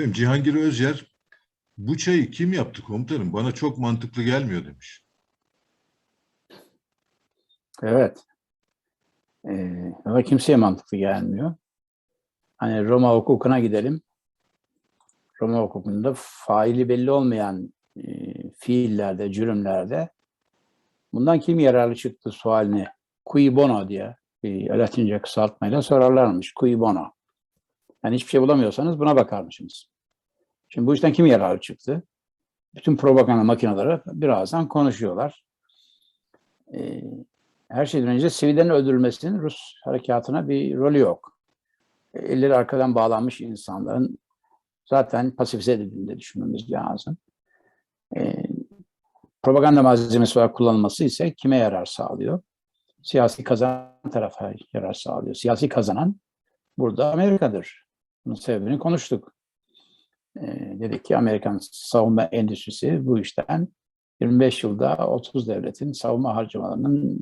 Efendim Cihangir Özyer bu çayı kim yaptı komutanım? Bana çok mantıklı gelmiyor demiş. Evet. Ee, ama kimseye mantıklı gelmiyor. Hani Roma hukukuna gidelim. Roma hukukunda faili belli olmayan e, fiillerde, cürümlerde bundan kim yararlı çıktı sualini cui bono diye bir Latince kısaltmayla sorarlarmış. Cui bono. Yani hiçbir şey bulamıyorsanız buna bakarmışsınız. Şimdi bu işten kim yararlı çıktı? Bütün propaganda makineleri birazdan konuşuyorlar. Ee, her şeyden önce sivillerin öldürülmesinin Rus harekatına bir rolü yok. E, Elleri arkadan bağlanmış insanların zaten pasifize edildiğini de düşünmemiz lazım. Ee, propaganda malzemesi olarak kullanılması ise kime yarar sağlıyor? Siyasi kazanan tarafa yarar sağlıyor. Siyasi kazanan burada Amerika'dır. Bunun sebebini konuştuk. Ee, dedik ki Amerikan savunma endüstrisi bu işten 25 yılda 30 devletin savunma harcamalarının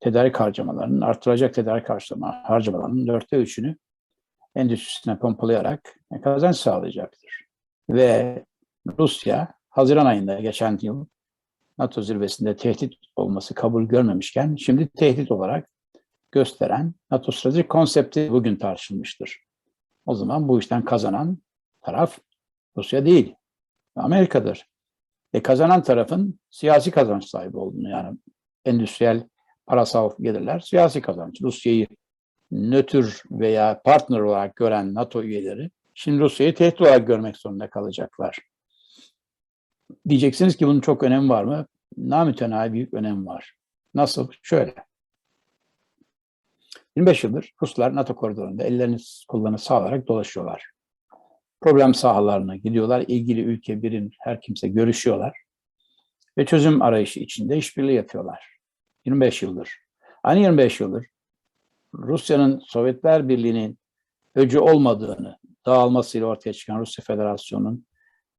tedarik harcamalarının artıracak tedarik harcama, harcamalarının dörtte üçünü endüstrisine pompalayarak kazanç sağlayacaktır. Ve Rusya Haziran ayında geçen yıl NATO zirvesinde tehdit olması kabul görmemişken şimdi tehdit olarak gösteren NATO stratejik konsepti bugün tartışılmıştır. O zaman bu işten kazanan taraf Rusya değil, Amerika'dır. E kazanan tarafın siyasi kazanç sahibi olduğunu yani endüstriyel parasal gelirler siyasi kazanç. Rusya'yı nötr veya partner olarak gören NATO üyeleri şimdi Rusya'yı tehdit olarak görmek zorunda kalacaklar. Diyeceksiniz ki bunun çok önemi var mı? Namütenayi büyük önemi var. Nasıl? Şöyle. 25 yıldır Ruslar NATO koridorunda ellerini kollarını sağlayarak dolaşıyorlar. Problem sahalarına gidiyorlar. ilgili ülke birim her kimse görüşüyorlar. Ve çözüm arayışı içinde işbirliği yapıyorlar. 25 yıldır. Aynı 25 yıldır Rusya'nın Sovyetler Birliği'nin öcü olmadığını, dağılmasıyla ortaya çıkan Rusya Federasyonu'nun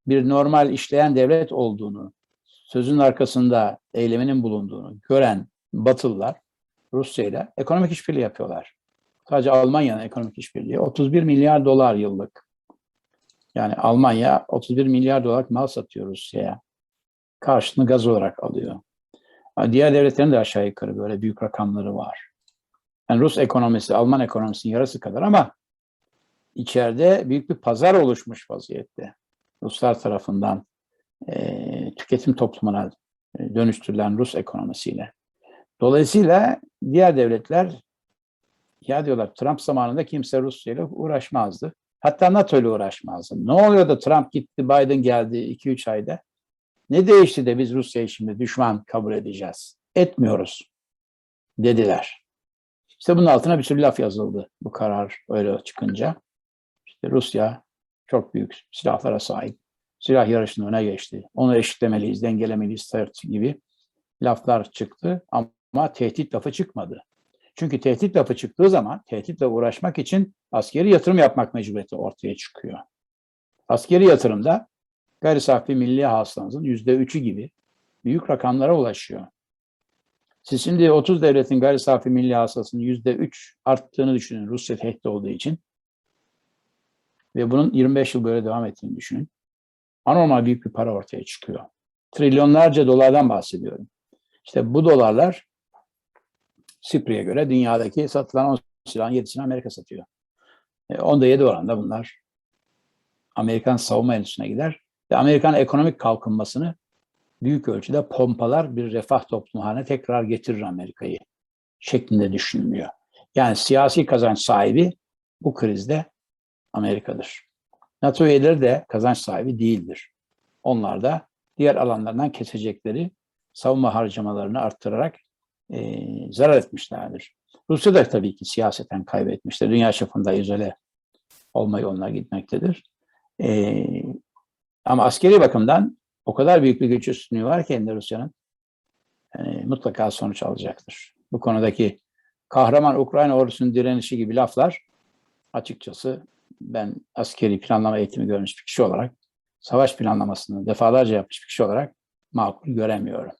bir normal işleyen devlet olduğunu, sözün arkasında eyleminin bulunduğunu gören Batılılar Rusya ile ekonomik işbirliği yapıyorlar. Sadece Almanya'nın ekonomik işbirliği 31 milyar dolar yıllık. Yani Almanya 31 milyar dolar mal satıyor Rusya'ya. Karşılığını gaz olarak alıyor. Diğer devletlerin de aşağı yukarı böyle büyük rakamları var. Yani Rus ekonomisi, Alman ekonomisinin yarısı kadar ama içeride büyük bir pazar oluşmuş vaziyette. Ruslar tarafından e, tüketim toplumuna dönüştürülen Rus ekonomisiyle. Dolayısıyla diğer devletler ya diyorlar Trump zamanında kimse Rusya ile uğraşmazdı. Hatta NATO ile uğraşmazdı. Ne oluyor da Trump gitti, Biden geldi 2-3 ayda. Ne değişti de biz Rusya'yı şimdi düşman kabul edeceğiz? Etmiyoruz dediler. İşte bunun altına bir sürü laf yazıldı bu karar öyle çıkınca. İşte Rusya çok büyük silahlara sahip. Silah yarışının öne geçti. Onu eşitlemeliyiz, dengelemeliyiz gibi laflar çıktı ama tehdit lafı çıkmadı. Çünkü tehdit lafı çıktığı zaman tehditle uğraşmak için askeri yatırım yapmak mecburiyeti ortaya çıkıyor. Askeri yatırımda gayri safi milli hasılanızın yüzde üçü gibi büyük rakamlara ulaşıyor. Siz şimdi 30 devletin gayri safi milli hasılasının yüzde üç arttığını düşünün Rusya tehdit olduğu için. Ve bunun 25 yıl böyle devam ettiğini düşünün. Anormal büyük bir para ortaya çıkıyor. Trilyonlarca dolardan bahsediyorum. İşte bu dolarlar Sipri'ye göre dünyadaki satılan 10 silahın 7'sini Amerika satıyor. E, onda 7 oranda bunlar Amerikan savunma endüstrisine gider ve Amerikan ekonomik kalkınmasını büyük ölçüde pompalar bir refah toplumu haline tekrar getirir Amerika'yı şeklinde düşünülüyor. Yani siyasi kazanç sahibi bu krizde Amerika'dır. NATO üyeleri de kazanç sahibi değildir. Onlar da diğer alanlardan kesecekleri savunma harcamalarını arttırarak e, zarar etmişlerdir. Rusya da tabii ki siyaseten kaybetmiştir. Dünya çapında izole olma yoluna gitmektedir. E, ama askeri bakımdan o kadar büyük bir güç üstünlüğü var ki Rusya'nın yani mutlaka sonuç alacaktır. Bu konudaki kahraman Ukrayna ordusunun direnişi gibi laflar açıkçası ben askeri planlama eğitimi görmüş bir kişi olarak savaş planlamasını defalarca yapmış bir kişi olarak makul göremiyorum.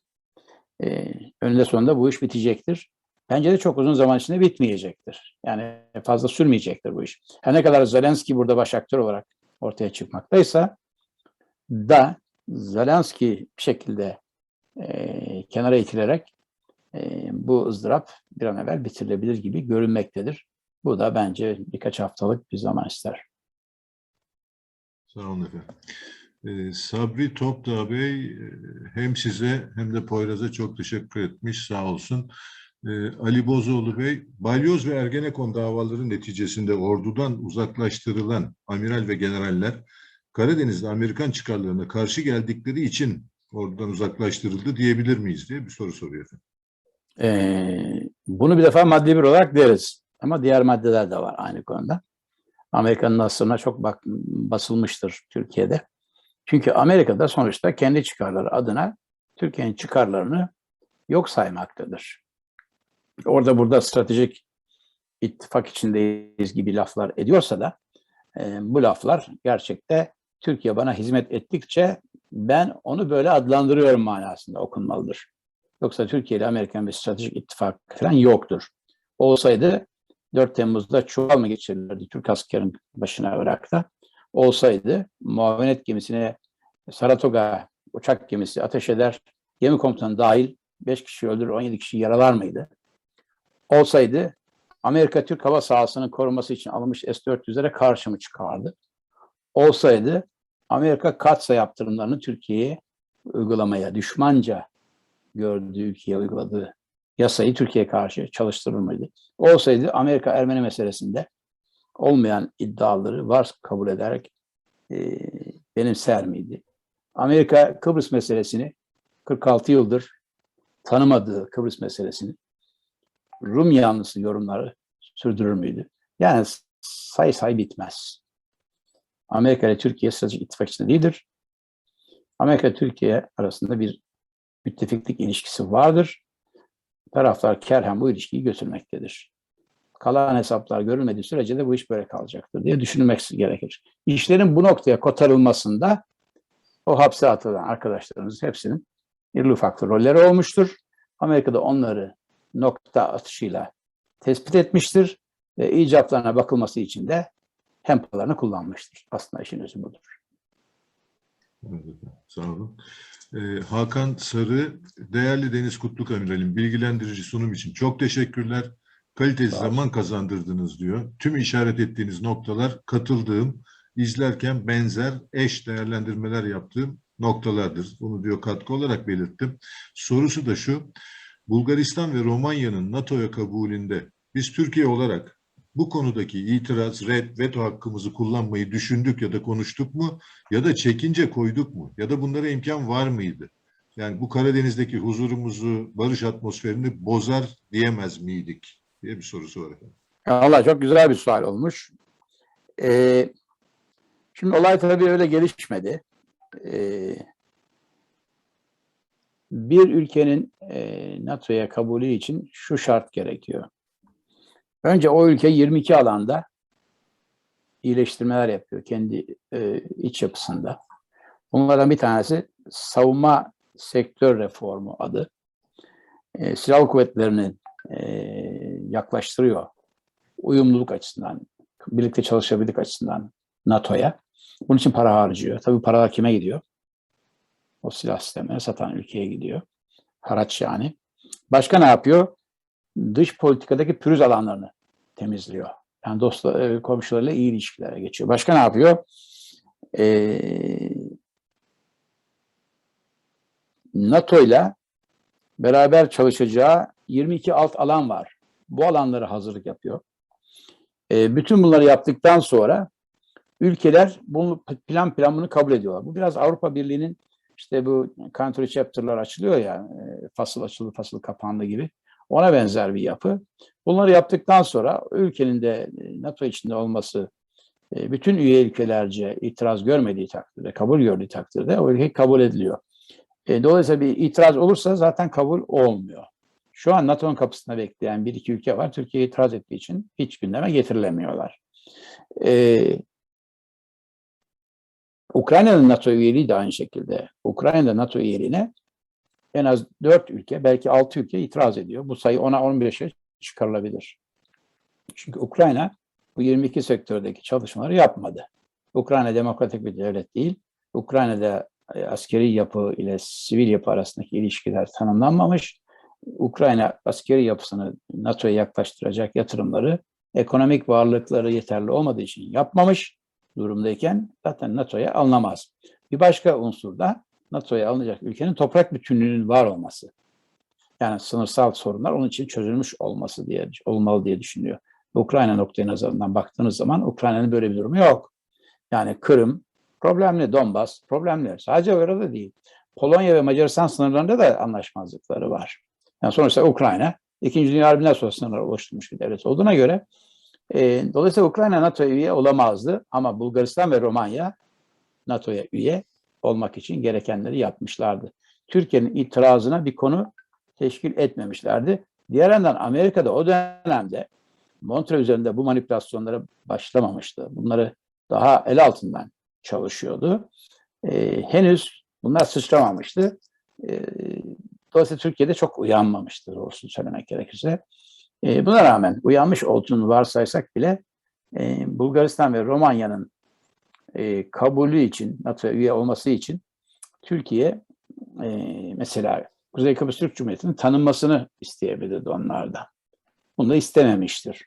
Ee, önünde sonunda bu iş bitecektir. Bence de çok uzun zaman içinde bitmeyecektir. Yani fazla sürmeyecektir bu iş. Her ne kadar Zelenski burada baş aktör olarak ortaya çıkmaktaysa da Zelenski bir şekilde e, kenara itilerek e, bu ızdırap bir an evvel bitirilebilir gibi görünmektedir. Bu da bence birkaç haftalık bir zaman ister. Sağ olun efendim. Ee, Sabri Topdağ Bey e, hem size hem de Poyraz'a çok teşekkür etmiş. Sağ olsun. Ee, Ali Bozoğlu Bey, Balyoz ve Ergenekon davaları neticesinde ordudan uzaklaştırılan amiral ve generaller Karadeniz'de Amerikan çıkarlarına karşı geldikleri için ordudan uzaklaştırıldı diyebilir miyiz diye bir soru soruyor. Ee, bunu bir defa maddi bir olarak deriz. Ama diğer maddeler de var aynı konuda. Amerika'nın asrına çok bak, basılmıştır Türkiye'de. Çünkü Amerika'da sonuçta kendi çıkarları adına Türkiye'nin çıkarlarını yok saymaktadır. Orada burada stratejik ittifak içindeyiz gibi laflar ediyorsa da e, bu laflar gerçekte Türkiye bana hizmet ettikçe ben onu böyle adlandırıyorum manasında okunmalıdır. Yoksa Türkiye ile Amerikan bir stratejik ittifak falan yoktur. Olsaydı 4 Temmuz'da çuval mı geçirirlerdi Türk askerin başına Irak'ta? Olsaydı muavenet gemisine Saratoga uçak gemisi ateş eder, gemi komutanı dahil 5 kişi öldürür, 17 kişi yaralar mıydı? Olsaydı Amerika Türk hava sahasının korunması için alınmış S-400'lere karşı mı çıkardı? Olsaydı Amerika katsa yaptırımlarını Türkiye'ye uygulamaya, düşmanca gördüğü ülkeye uyguladığı yasayı Türkiye'ye karşı çalıştırır mıydı? Olsaydı Amerika Ermeni meselesinde olmayan iddiaları var kabul ederek e, benimser miydi? Amerika Kıbrıs meselesini 46 yıldır tanımadığı Kıbrıs meselesini Rum yanlısı yorumları sürdürür müydü? Yani say say bitmez. Amerika ile Türkiye stratejik ittifak içinde değildir. Amerika Türkiye arasında bir müttefiklik ilişkisi vardır. Taraflar kerhen bu ilişkiyi götürmektedir. Kalan hesaplar görülmediği sürece de bu iş böyle kalacaktır diye düşünülmek gerekir. İşlerin bu noktaya kotarılmasında o hapse atılan arkadaşlarımız hepsinin irli ufaklı rolleri olmuştur. Amerika'da onları nokta atışıyla tespit etmiştir ve icaplarına bakılması için de hempalarını kullanmıştır. Aslında işin özü budur. Evet, Sağ olun. Ee, Hakan Sarı, değerli Deniz Kutluk Amiralim, bilgilendirici sunum için çok teşekkürler. Kaliteli zaman kazandırdınız diyor. Tüm işaret ettiğiniz noktalar katıldığım, izlerken benzer, eş değerlendirmeler yaptığım noktalardır. Bunu diyor katkı olarak belirttim. Sorusu da şu, Bulgaristan ve Romanya'nın NATO'ya kabulünde biz Türkiye olarak bu konudaki itiraz, red, veto hakkımızı kullanmayı düşündük ya da konuştuk mu? Ya da çekince koyduk mu? Ya da bunlara imkan var mıydı? Yani bu Karadeniz'deki huzurumuzu, barış atmosferini bozar diyemez miydik? diye bir sorusu var. Allah çok güzel bir sual olmuş. Ee, şimdi olay tabii öyle gelişmedi. Ee, bir ülkenin e, NATO'ya kabulü için şu şart gerekiyor. Önce o ülke 22 alanda iyileştirmeler yapıyor kendi e, iç yapısında. Bunlardan bir tanesi savunma sektör reformu adı. E, silahlı kuvvetlerini e, yaklaştırıyor. Uyumluluk açısından, birlikte çalışabildik açısından NATO'ya. Bunun için para harcıyor. Tabii paralar kime gidiyor? O silah sistemleri satan ülkeye gidiyor. Haraç yani. Başka ne yapıyor? Dış politikadaki pürüz alanlarını temizliyor. Yani dostlar, komşularıyla iyi ilişkilere geçiyor. Başka ne yapıyor? Ee, NATO ile beraber çalışacağı 22 alt alan var. Bu alanları hazırlık yapıyor. Ee, bütün bunları yaptıktan sonra ülkeler bunu plan plan bunu kabul ediyorlar. Bu biraz Avrupa Birliği'nin işte bu country chapter'lar açılıyor ya, e, fasıl açıldı, fasıl kapandı gibi. Ona benzer bir yapı. Bunları yaptıktan sonra ülkenin de e, NATO içinde olması e, bütün üye ülkelerce itiraz görmediği takdirde, kabul gördüğü takdirde o ülke kabul ediliyor. Dolayısıyla bir itiraz olursa zaten kabul olmuyor. Şu an NATO'nun kapısında bekleyen bir iki ülke var. Türkiye itiraz ettiği için hiç gündeme getirilemiyorlar. Ukrayna'nın NATO üyeliği de aynı şekilde. Ukrayna'da NATO üyeliğine en az 4 ülke, belki 6 ülke itiraz ediyor. Bu sayı 10'a 15'e çıkarılabilir. Çünkü Ukrayna bu 22 sektördeki çalışmaları yapmadı. Ukrayna demokratik bir devlet değil. Ukrayna'da e, askeri yapı ile sivil yapı arasındaki ilişkiler tanımlanmamış. Ukrayna askeri yapısını NATO'ya yaklaştıracak yatırımları ekonomik varlıkları yeterli olmadığı için yapmamış durumdayken zaten NATO'ya alınamaz. Bir başka unsur da NATO'ya alınacak ülkenin toprak bütünlüğünün var olması. Yani sınırsal sorunlar onun için çözülmüş olması diye olmalı diye düşünüyor. Ukrayna noktayı nazarından baktığınız zaman Ukrayna'nın böyle bir durumu yok. Yani Kırım problemli, Donbas problemli. Sadece orada değil. Polonya ve Macaristan sınırlarında da anlaşmazlıkları var. Yani sonuçta Ukrayna İkinci Dünya Harbi'nden sonra sınırlar oluşturmuş bir devlet olduğuna göre e, dolayısıyla Ukrayna NATO'ya üye olamazdı ama Bulgaristan ve Romanya NATO'ya üye olmak için gerekenleri yapmışlardı. Türkiye'nin itirazına bir konu teşkil etmemişlerdi. Diğer yandan Amerika'da o dönemde Montre üzerinde bu manipülasyonlara başlamamıştı. Bunları daha el altından çalışıyordu. Ee, henüz bunlar sıçramamıştı. Ee, dolayısıyla Türkiye'de çok uyanmamıştı doğrusunu söylemek gerekirse. Ee, buna rağmen uyanmış olduğunu varsaysak bile e, Bulgaristan ve Romanya'nın e, kabulü için, NATO'ya üye olması için Türkiye e, mesela Kuzey Kıbrıs Türk Cumhuriyeti'nin tanınmasını isteyebilirdi onlardan. Bunu da istememiştir.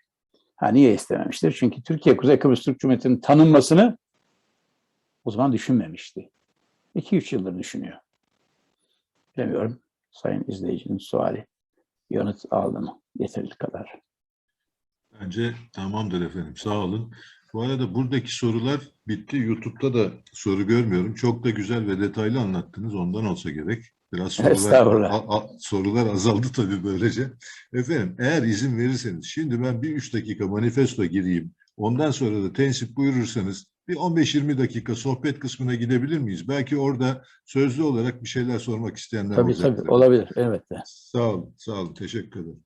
Ha niye istememiştir? Çünkü Türkiye Kuzey Kıbrıs Türk Cumhuriyeti'nin tanınmasını o zaman düşünmemişti. 2-3 yıldır düşünüyor. Bilemiyorum. Sayın izleyicinin suali yanıt aldı mı? Yeterli kadar. Bence tamamdır efendim. Sağ olun. Bu arada buradaki sorular bitti. YouTube'da da soru görmüyorum. Çok da güzel ve detaylı anlattınız. Ondan olsa gerek. Biraz sorular, a- a- sorular azaldı tabii böylece. Efendim eğer izin verirseniz şimdi ben bir üç dakika manifesto gireyim. Ondan sonra da tensip buyurursanız bir 15-20 dakika sohbet kısmına gidebilir miyiz? Belki orada sözlü olarak bir şeyler sormak isteyenler Tabii olacaktır. tabii olabilir. Elbette. Sağ olun, sağ olun. Teşekkür ederim.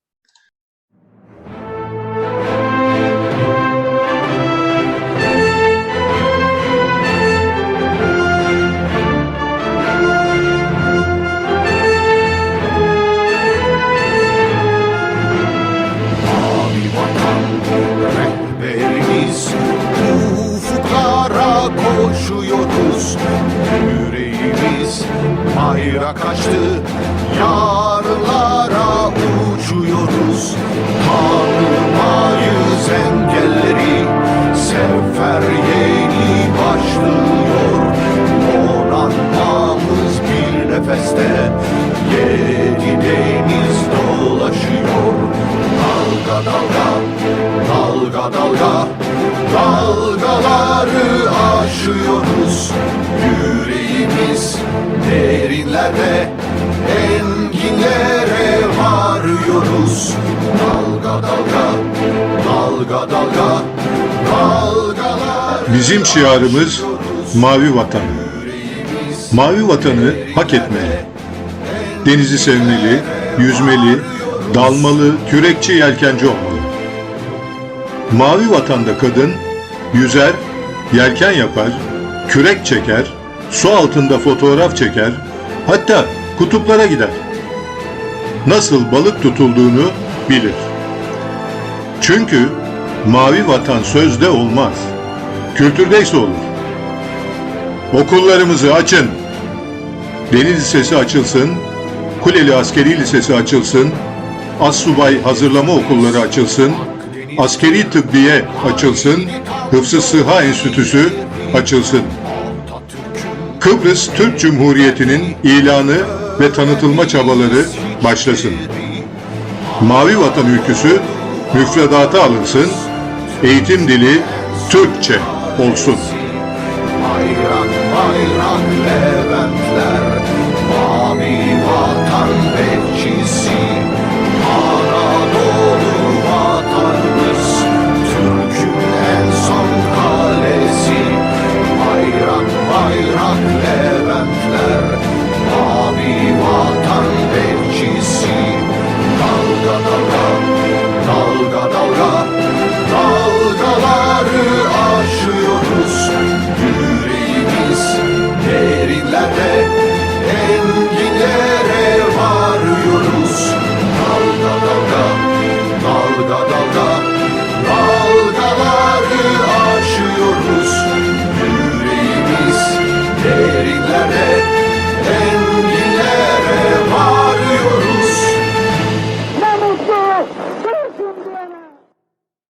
Bizim şiarımız Mavi Vatan. Mavi vatanı hak etmeli. Denizi sevmeli, yüzmeli, dalmalı, kürekçi yelkenci olmalı. Mavi vatanda kadın yüzer, yelken yapar, kürek çeker, su altında fotoğraf çeker, hatta kutuplara gider. Nasıl balık tutulduğunu bilir. Çünkü mavi vatan sözde olmaz. Kültürdeyse olur. Okullarımızı açın. Deniz Lisesi açılsın, Kuleli Askeri Lisesi açılsın, Assubay Hazırlama Okulları açılsın, Askeri Tıbbiye açılsın, Hıfzı Sıha Enstitüsü açılsın. Kıbrıs Türk Cumhuriyeti'nin ilanı ve tanıtılma çabaları başlasın. Mavi Vatan ülküsü müfredata alınsın, eğitim dili Türkçe olsun. Bayrak bayrak leventler